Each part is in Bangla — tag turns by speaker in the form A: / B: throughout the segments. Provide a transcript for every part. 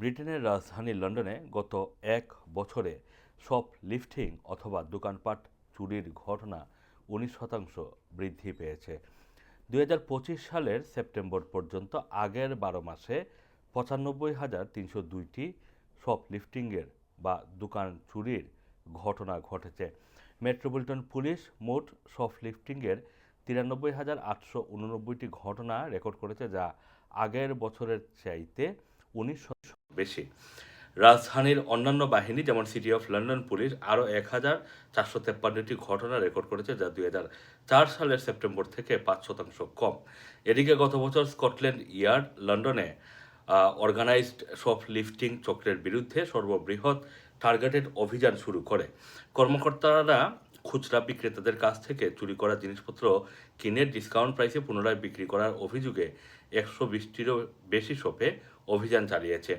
A: ব্রিটেনের রাজধানী লন্ডনে গত এক বছরে সব লিফটিং অথবা দোকানপাট চুরির ঘটনা উনিশ শতাংশ বৃদ্ধি পেয়েছে। দু হাজার পঁচিশ সালের সেপ্টেম্বর পর্যন্ত আগের বারো মাসে পঁচানব্বই হাজার তিনশো দুইটি সব লিফটিংয়ের বা দোকান চুরির ঘটনা ঘটেছে। মেট্রোপলিটন পুলিশ মোট সব লিফটিংয়ের তিরানব্বই হাজার আটশো উননব্বইটি ঘটনা রেকর্ড করেছে, যা আগের বছরের চাইতে উনিশ বেশি। রাজধানীর অন্যান্য বাহিনী, যেমন সিটি অফ লন্ডন পুলিশ আরও এক হাজার চারশো তেপ্পান্নটি ঘটনা রেকর্ড করেছে, যা দুই হাজার চার সালের সেপ্টেম্বর থেকে পাঁচ শতাংশ কম। এদিকে গত বছর স্কটল্যান্ড ইয়ার্ড লন্ডনে অর্গানাইজড সব লিফটিং চক্রের বিরুদ্ধে সর্ববৃহৎ টার্গেটেড অভিযান শুরু করে। কর্মকর্তারা খুচরা বিক্রেতাদের কাছ থেকে চুরি করা জিনিসপত্র কিনে ডিসকাউন্ট প্রাইসে পুনরায় বিক্রি করার অভিযোগে একশো বিশটিরও বেশি শপে অভিযান চালিয়েছে।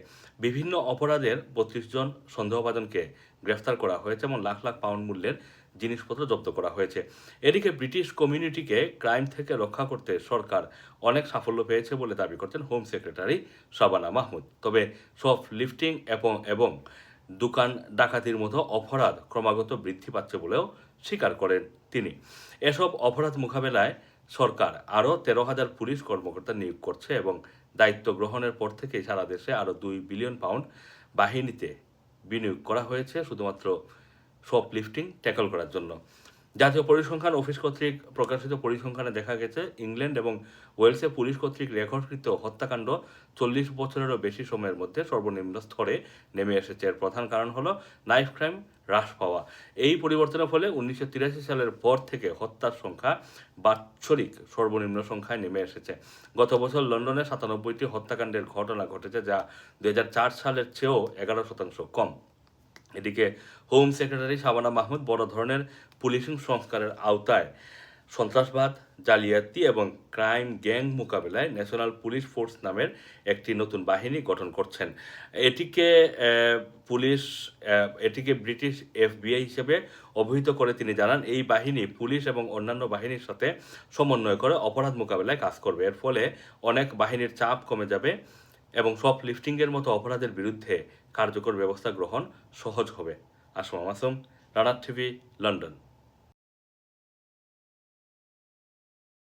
A: বিভিন্ন অপরাধের বত্রিশ জন সন্দেহভাজনকে গ্রেফতার করা হয়েছে এবং লাখ লাখ পাউন্ড মূল্যের জিনিসপত্র জব্দ করা হয়েছে। এদিকে ব্রিটিশ কমিউনিটিকে ক্রাইম থেকে রক্ষা করতে সরকার অনেক সাফল্য পেয়েছে বলে দাবি করছেন হোম সেক্রেটারি শাবানা মাহমুদ। তবে সব লিফটিং এবং এবং দোকান ডাকাতির মতো অপরাধ ক্রমাগত বৃদ্ধি পাচ্ছে বলেও স্বীকার করেন তিনি। এসব অপরাধ মোকাবেলায় সরকার আরও তেরো হাজার পুলিশ কর্মকর্তা নিয়োগ করছে এবং দায়িত্ব গ্রহণের পর থেকেই সারা দেশে আরও দুই বিলিয়ন পাউন্ড বাহিনীতে বিনিয়োগ করা হয়েছে, শুধুমাত্র শপ লিফটিং ট্যাকল করার জন্য। জাতীয় পরিসংখ্যান অফিস কর্তৃক প্রকাশিত পরিসংখ্যানে দেখা গেছে, ইংল্যান্ড এবং ওয়েলসে পুলিশ কর্তৃক রেকর্ডকৃত হত্যাকাণ্ড চল্লিশ বছরেরও বেশি সময়ের মধ্যে সর্বনিম্ন স্তরে নেমে এসেছে। এর প্রধান কারণ হলো নাইফ ক্রাইম হ্রাস পাওয়া। এই পরিবর্তনের ফলে উনিশশো তিরাশি সালের পর থেকে হত্যার সংখ্যা বাৎসরিক সর্বনিম্ন সংখ্যায় নেমে এসেছে। গত বছর লন্ডনে সাতানব্বইটি হত্যাকাণ্ডের ঘটনা ঘটেছে, যা দু হাজার চার সালের চেয়েও এগারো শতাংশ কম। এদিকে হোম সেক্রেটারি শাবানা মাহমুদ বড় ধরনের পুলিশিং সংস্কারের আওতায় সন্ত্রাসবাদ, জালিয়াতি এবং ক্রাইম গ্যাং মোকাবেলায় ন্যাশনাল পুলিশ ফোর্স নামের একটি নতুন বাহিনী গঠন করছেন। এটিকে পুলিশ এটিকে ব্রিটিশ এফবিআই হিসেবে অভিহিত করে তিনি জানান, এই বাহিনী পুলিশ এবং অন্যান্য বাহিনীর সাথে সমন্বয় করে অপরাধ মোকাবেলায় কাজ করবে। এর ফলে অনেক বাহিনীর চাপ কমে যাবে। এবং সব লিফটিংয়ের মতো অপরাধের বিরুদ্ধে কার্যকর ব্যবস্থা গ্রহণ সহজ হবে। আসম মাসুম রানার টিভি, লন্ডন।